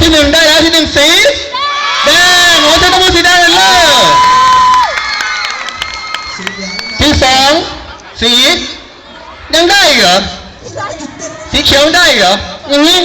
ที่หนึ่งได้แล้วที่หนึ่งสีแดงโอ้ใช้ตัวมืสีแดงเลยเลิศที่สองสียังได้อีกเหรอสีเขียวได้อีกเหรออย่างนี้